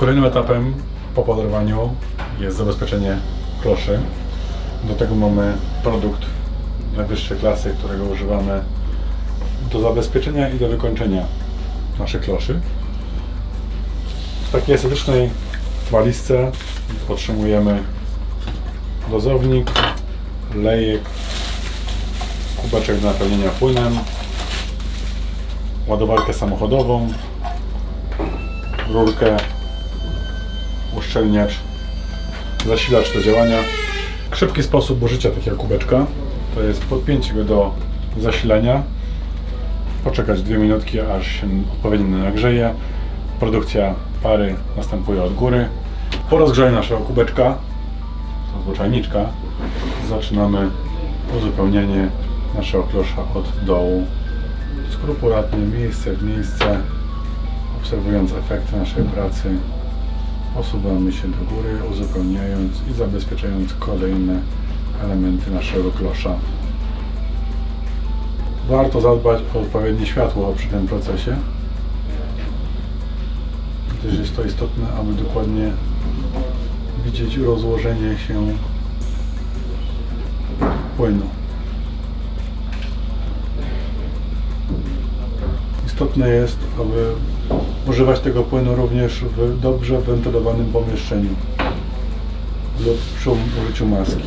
Kolejnym etapem po podarowaniu jest zabezpieczenie kloszy. Do tego mamy produkt najwyższej klasy, którego używamy do zabezpieczenia i do wykończenia naszych kloszy. W takiej estetycznej walizce otrzymujemy dozownik, lejek, kubeczek do napełnienia płynem, ładowarkę samochodową, rurkę, uszczelniacz, zasilacz do działania. Szybki sposób użycia takiego kubeczka to jest podpięcie go do zasilania, poczekać dwie minutki, aż się odpowiednio nagrzeje. Produkcja pary następuje od góry. Po rozgrzaniu naszego kubeczka, albo zaczynamy uzupełnienie naszego klosza od dołu. Skrupulatnie, miejsce w miejsce, obserwując efekty naszej pracy, posuwamy się do góry, uzupełniając i zabezpieczając kolejne elementy naszego klosza. Warto zadbać o odpowiednie światło przy tym procesie, gdyż jest to istotne, aby dokładnie widzieć rozłożenie się płynu. Istotne jest, aby używać tego płynu również w dobrze wentylowanym pomieszczeniu lub przy użyciu maski.